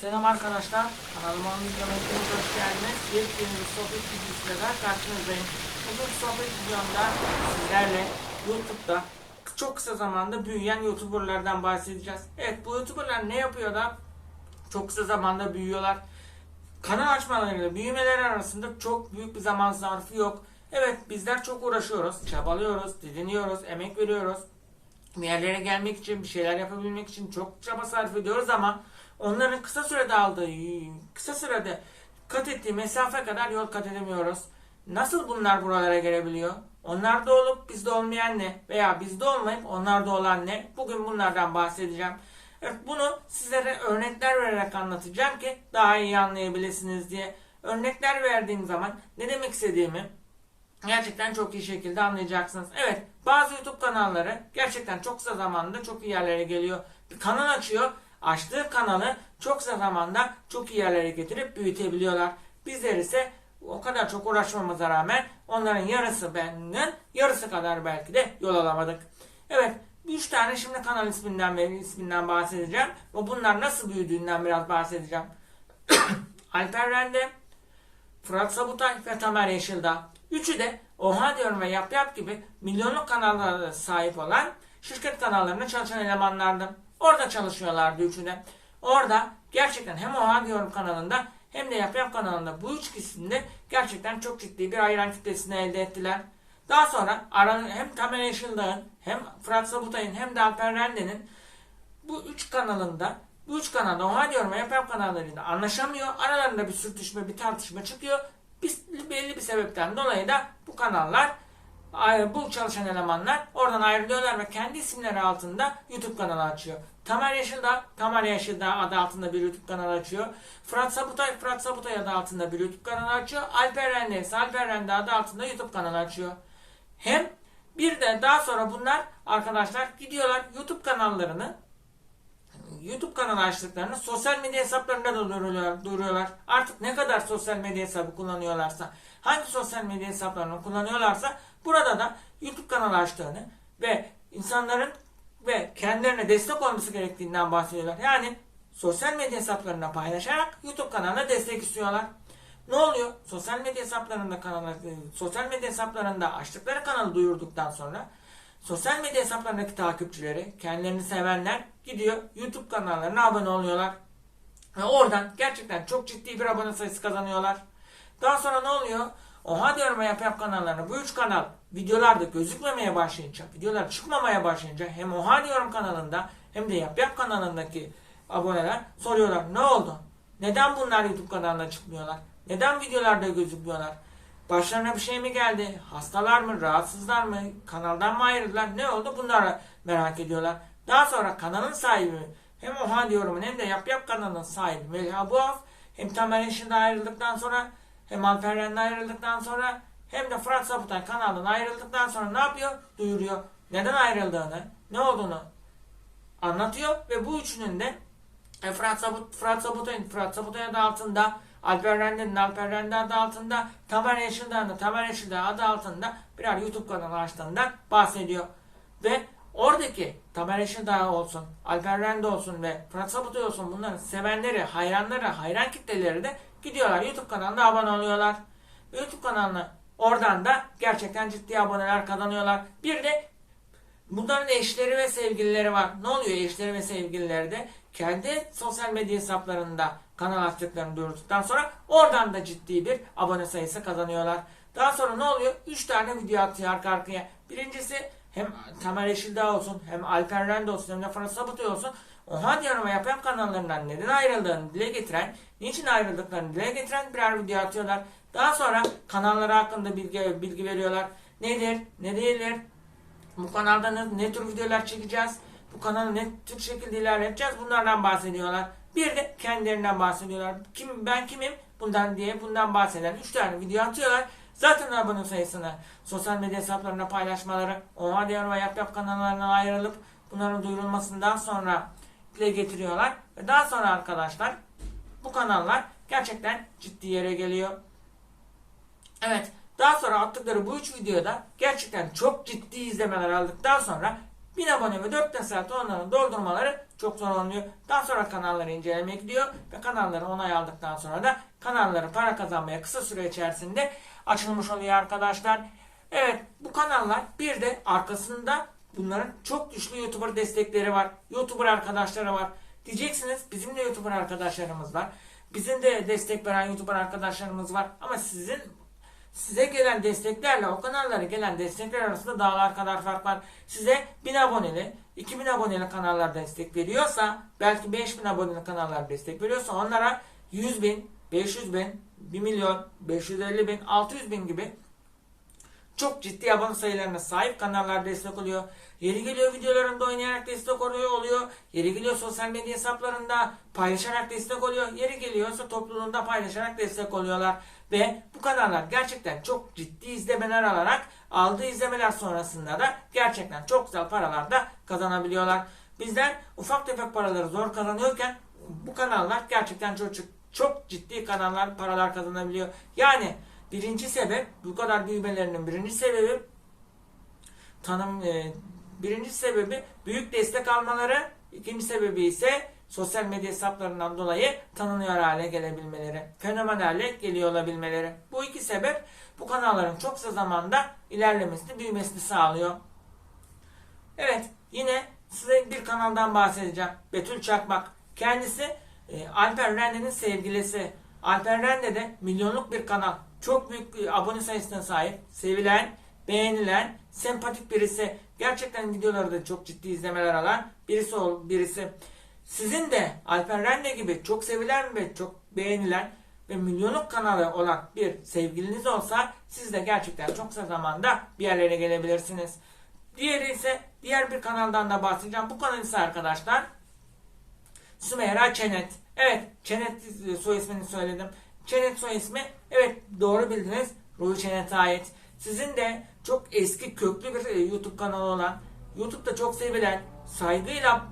Selam arkadaşlar. Kanalıma hepiniz hoş geldiniz. Yepyeni bir sohbet videosuyla da karşınızdayım. Bugün sohbet videomda sizlerle YouTube'da çok kısa zamanda büyüyen YouTuberlardan bahsedeceğiz. Evet bu YouTuberlar ne yapıyor da çok kısa zamanda büyüyorlar. Kanal açmalarıyla büyümeleri arasında çok büyük bir zaman zarfı yok. Evet bizler çok uğraşıyoruz, çabalıyoruz, didiniyoruz, emek veriyoruz. Bir yerlere gelmek için, bir şeyler yapabilmek için çok çaba sarf ediyoruz ama onların kısa sürede aldığı, kısa sürede kat ettiği mesafe kadar yol kat edemiyoruz. Nasıl bunlar buralara gelebiliyor? Onlarda olup bizde olmayan ne? Veya bizde olmayıp onlarda olan ne? Bugün bunlardan bahsedeceğim. Evet, bunu sizlere örnekler vererek anlatacağım ki daha iyi anlayabilirsiniz diye. Örnekler verdiğim zaman ne demek istediğimi gerçekten çok iyi şekilde anlayacaksınız. Evet bazı YouTube kanalları gerçekten çok kısa zamanda çok iyi yerlere geliyor. Bir kanal açıyor. Açtığı kanalı çok kısa zamanda çok iyi yerlere getirip büyütebiliyorlar. Bizler ise o kadar çok uğraşmamıza rağmen onların yarısı benden yarısı kadar belki de yol alamadık. Evet üç tane şimdi kanal isminden ve isminden bahsedeceğim. Ve bunlar nasıl büyüdüğünden biraz bahsedeceğim. Alper Rende, Fırat Sabutay ve Tamer Yeşildağ. Üçü de Oha diyorum ve Yap Yap gibi milyonluk kanallara sahip olan şirket kanallarında çalışan elemanlardı. Orada çalışıyorlardı üçü de. Orada gerçekten hem Oha diyorum kanalında hem de Yap Yap kanalında bu üç kişisinde gerçekten çok ciddi bir hayran kitlesini elde ettiler. Daha sonra ara- hem Tamer Yeşildağ'ın hem Fırat Sabutay'ın hem de Alper Rende'nin bu üç kanalında bu üç kanalda Oha diyorum ve Yap Yap kanallarıyla anlaşamıyor. Aralarında bir sürtüşme, bir tartışma çıkıyor. Bir, belli bir sebepten dolayı da bu kanallar bu çalışan elemanlar oradan ayrılıyorlar ve kendi isimleri altında YouTube kanalı açıyor. Tamer Yeşildağ, Tamer Yeşildağ adı altında bir YouTube kanalı açıyor. Fırat Sabutay, Fırat Sabutay adı altında bir YouTube kanalı açıyor. Alper Rende ise Alper Rende adı altında YouTube kanalı açıyor. Hem bir de daha sonra bunlar arkadaşlar gidiyorlar YouTube kanallarını YouTube kanalı açtıklarını sosyal medya hesaplarında da duyuruyorlar, duyuruyorlar. Artık ne kadar sosyal medya hesabı kullanıyorlarsa, hangi sosyal medya hesaplarını kullanıyorlarsa burada da YouTube kanalı açtığını ve insanların ve kendilerine destek olması gerektiğinden bahsediyorlar. Yani sosyal medya hesaplarında paylaşarak YouTube kanalına destek istiyorlar. Ne oluyor? Sosyal medya hesaplarında kanal, sosyal medya hesaplarında açtıkları kanalı duyurduktan sonra sosyal medya hesaplarındaki takipçileri, kendilerini sevenler gidiyor YouTube kanallarına abone oluyorlar. Ve oradan gerçekten çok ciddi bir abone sayısı kazanıyorlar. Daha sonra ne oluyor? Oha diyorum yap yap kanallarına bu üç kanal videolarda gözükmemeye başlayınca, videolar çıkmamaya başlayınca hem Oha diyorum kanalında hem de yap yap kanalındaki aboneler soruyorlar ne oldu? Neden bunlar YouTube kanalına çıkmıyorlar? Neden videolarda gözükmüyorlar? Başlarına bir şey mi geldi? Hastalar mı? Rahatsızlar mı? Kanaldan mı ayrıldılar? Ne oldu? Bunları merak ediyorlar. Daha sonra kanalın sahibi hem Oha diyorum hem de Yap Yap kanalının sahibi Melih Abuaf hem Tamer Eşin'de ayrıldıktan sonra hem Alper Ren'de ayrıldıktan sonra hem de Fırat Sabutay kanalından ayrıldıktan sonra ne yapıyor? Duyuruyor. Neden ayrıldığını, ne olduğunu anlatıyor ve bu üçünün de e, Fırat, Sabut, Fırat Sabutay'ın Fırat Sabutay adı altında Alper Rende'nin Alper Rende adı altında Tamer Yeşildağ'ın da Tamer Yeşildağ adı altında birer YouTube kanalı açtığından bahsediyor. Ve oradaki Tamer Yeşildağ olsun, Alper Rende olsun ve Fırat Sabutay olsun bunların sevenleri, hayranları, hayran kitleleri de gidiyorlar YouTube kanalına abone oluyorlar. YouTube kanalına oradan da gerçekten ciddi aboneler kazanıyorlar. Bir de Bunların eşleri ve sevgilileri var. Ne oluyor eşleri ve sevgilileri de? Kendi sosyal medya hesaplarında kanal açtıklarını duyurduktan sonra oradan da ciddi bir abone sayısı kazanıyorlar. Daha sonra ne oluyor? 3 tane video atıyor arka arkaya. Birincisi hem Tamer Yeşildağ olsun hem Alper Rende olsun hem de Fırat Sabutay olsun Oha diyorum yapan kanallarından neden ayrıldığını dile getiren, niçin ayrıldıklarını dile getiren birer video atıyorlar. Daha sonra kanalları hakkında bilgi, bilgi veriyorlar. Nedir, ne değildir, bu kanalda ne, ne tür videolar çekeceğiz? Bu kanalı ne tür şekilde ilerleteceğiz? Bunlardan bahsediyorlar. Bir de kendilerinden bahsediyorlar. Kim ben kimim? Bundan diye bundan bahseden 3 tane video atıyorlar. Zaten abone sayısını sosyal medya hesaplarına paylaşmaları, Oha Diyor ve Yap Yap kanallarına ayrılıp bunların duyurulmasından sonra dile getiriyorlar. Ve daha sonra arkadaşlar bu kanallar gerçekten ciddi yere geliyor. Evet. Daha sonra attıkları bu üç videoda gerçekten çok ciddi izlemeler aldıktan sonra 1000 abone ve 4000 saat onların doldurmaları çok zor olmuyor. Daha sonra kanalları incelemeye gidiyor ve kanalları onay aldıktan sonra da kanalları para kazanmaya kısa süre içerisinde açılmış oluyor arkadaşlar. Evet bu kanallar bir de arkasında bunların çok güçlü YouTuber destekleri var. YouTuber arkadaşları var. Diyeceksiniz bizim de YouTuber arkadaşlarımız var. Bizim de destek veren YouTuber arkadaşlarımız var. Ama sizin size gelen desteklerle o kanallara gelen destekler arasında dağlar kadar fark var. Size 1000 aboneli, 2000 aboneli kanallar destek veriyorsa, belki 5000 aboneli kanallar destek veriyorsa onlara 100 bin, 500 bin, 1 milyon, 550 bin, 600 bin gibi çok ciddi abone sayılarına sahip kanallar destek oluyor. Yeri geliyor videolarında oynayarak destek oluyor. oluyor. Yeri geliyor sosyal medya hesaplarında paylaşarak destek oluyor. Yeri geliyorsa topluluğunda paylaşarak destek oluyorlar. Ve bu kanallar gerçekten çok ciddi izlemeler alarak aldığı izlemeler sonrasında da gerçekten çok güzel paralar da kazanabiliyorlar. Bizler ufak tefek paraları zor kazanıyorken bu kanallar gerçekten çok çok ciddi kanallar paralar kazanabiliyor. Yani birinci sebep bu kadar büyümelerinin birinci sebebi tanım e, birinci sebebi büyük destek almaları, ikinci sebebi ise sosyal medya hesaplarından dolayı tanınıyor hale gelebilmeleri, fenomen hale geliyor olabilmeleri. Bu iki sebep bu kanalların çok kısa zamanda ilerlemesini, büyümesini sağlıyor. Evet, yine size bir kanaldan bahsedeceğim. Betül Çakmak. Kendisi e, Alper Rende'nin sevgilisi. Alper Rende de milyonluk bir kanal. Çok büyük abone sayısına sahip. Sevilen, beğenilen, sempatik birisi. Gerçekten videoları da çok ciddi izlemeler alan birisi ol, birisi. Sizin de Alper Rende gibi çok sevilen ve çok beğenilen ve milyonluk kanalı olan bir sevgiliniz olsa siz de gerçekten çok kısa zamanda bir yerlere gelebilirsiniz. Diğeri ise diğer bir kanaldan da bahsedeceğim. Bu kanal ise arkadaşlar Sümeyra Çenet. Evet Çenet soy ismini söyledim. Çenet soy ismi evet doğru bildiniz. Ruhi Çenet'e ait. Sizin de çok eski köklü bir e, YouTube kanalı olan, YouTube'da çok sevilen, saygıyla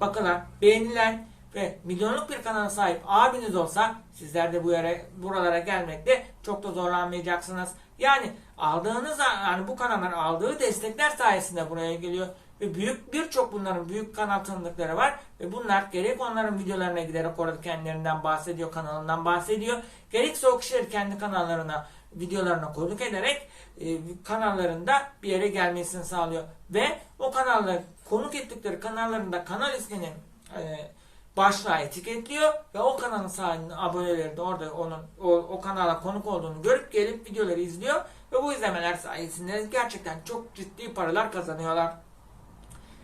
bakılan, beğenilen ve milyonluk bir kanala sahip abiniz olsa sizler de bu yere buralara gelmekte çok da zorlanmayacaksınız. Yani aldığınız yani bu kanallar aldığı destekler sayesinde buraya geliyor ve büyük birçok bunların büyük kanal tanıdıkları var ve bunlar gerek onların videolarına giderek orada kendilerinden bahsediyor, kanalından bahsediyor. Gerekse o kişiler kendi kanallarına videolarına konuk ederek e, kanallarında bir yere gelmesini sağlıyor. Ve o kanalda konuk ettikleri kanallarında kanal ismini e, başlığa etiketliyor ve o kanalın sahibinin aboneleri de orada onun o, o kanala konuk olduğunu görüp gelip videoları izliyor ve bu izlemeler sayesinde gerçekten çok ciddi paralar kazanıyorlar.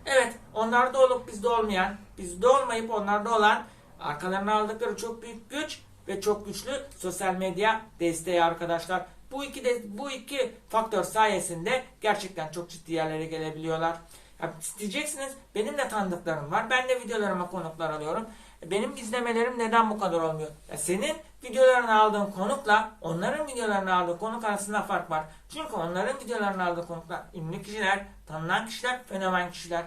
Evet, onlarda olup bizde olmayan, bizde olmayıp onlarda olan arkalarına aldıkları çok büyük güç ve çok güçlü sosyal medya desteği arkadaşlar. Bu iki de bu iki faktör sayesinde gerçekten çok ciddi yerlere gelebiliyorlar. Ya diyeceksiniz benim de tanıdıklarım var. Ben de videolarıma konuklar alıyorum. Benim izlemelerim neden bu kadar olmuyor? Ya senin videolarını aldığın konukla onların videolarını aldığı konuk arasında fark var. Çünkü onların videolarını aldığı konuklar ünlü kişiler, tanınan kişiler, fenomen kişiler.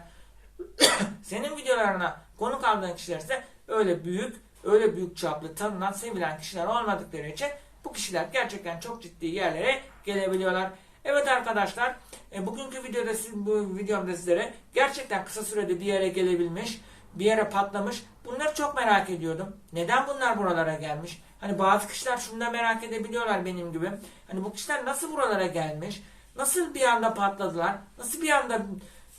senin videolarına konuk aldığın kişiler ise öyle büyük, öyle büyük çaplı, tanınan, sevilen kişiler olmadıkları için bu kişiler gerçekten çok ciddi yerlere gelebiliyorlar. Evet arkadaşlar, e, bugünkü videoda siz, bu videomda sizlere gerçekten kısa sürede bir yere gelebilmiş, bir yere patlamış. Bunları çok merak ediyordum. Neden bunlar buralara gelmiş? Hani bazı kişiler şunu da merak edebiliyorlar benim gibi. Hani bu kişiler nasıl buralara gelmiş? Nasıl bir anda patladılar? Nasıl bir anda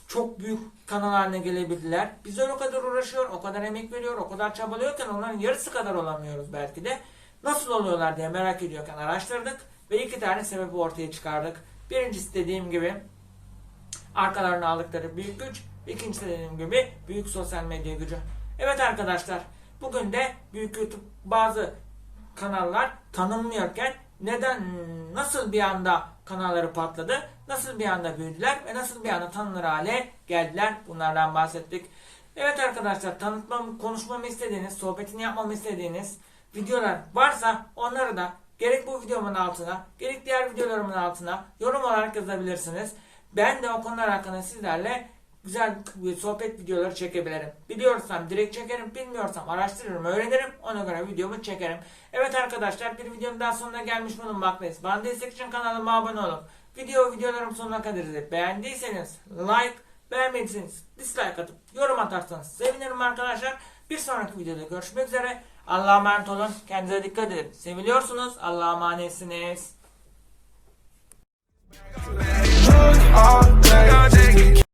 çok büyük kanal haline gelebildiler? Biz öyle o kadar uğraşıyor, o kadar emek veriyor, o kadar çabalıyorken onların yarısı kadar olamıyoruz belki de. Nasıl oluyorlar diye merak ediyorken araştırdık ve iki tane sebebi ortaya çıkardık. Birincisi dediğim gibi arkalarına aldıkları büyük güç. İkincisi dediğim gibi büyük sosyal medya gücü. Evet arkadaşlar bugün de büyük YouTube bazı kanallar tanınmıyorken neden nasıl bir anda kanalları patladı, nasıl bir anda büyüdüler ve nasıl bir anda tanınır hale geldiler bunlardan bahsettik. Evet arkadaşlar tanıtmam, konuşmamı istediğiniz, sohbetini yapmamı istediğiniz videolar varsa onları da gerek bu videomun altına gerek diğer videolarımın altına yorum olarak yazabilirsiniz. Ben de o konular hakkında sizlerle güzel sohbet videoları çekebilirim. Biliyorsam direkt çekerim, bilmiyorsam araştırırım, öğrenirim. Ona göre videomu çekerim. Evet arkadaşlar bir videonun daha sonuna gelmiş bulunmaktayız. Bana destek için kanalıma abone olun. Video videolarım sonuna kadar izleyip beğendiyseniz like, beğenmediyseniz dislike atıp yorum atarsanız sevinirim arkadaşlar. Bir sonraki videoda görüşmek üzere. Allah'a emanet olun. Kendinize dikkat edin. Seviliyorsunuz. Allah'a emanetsiniz.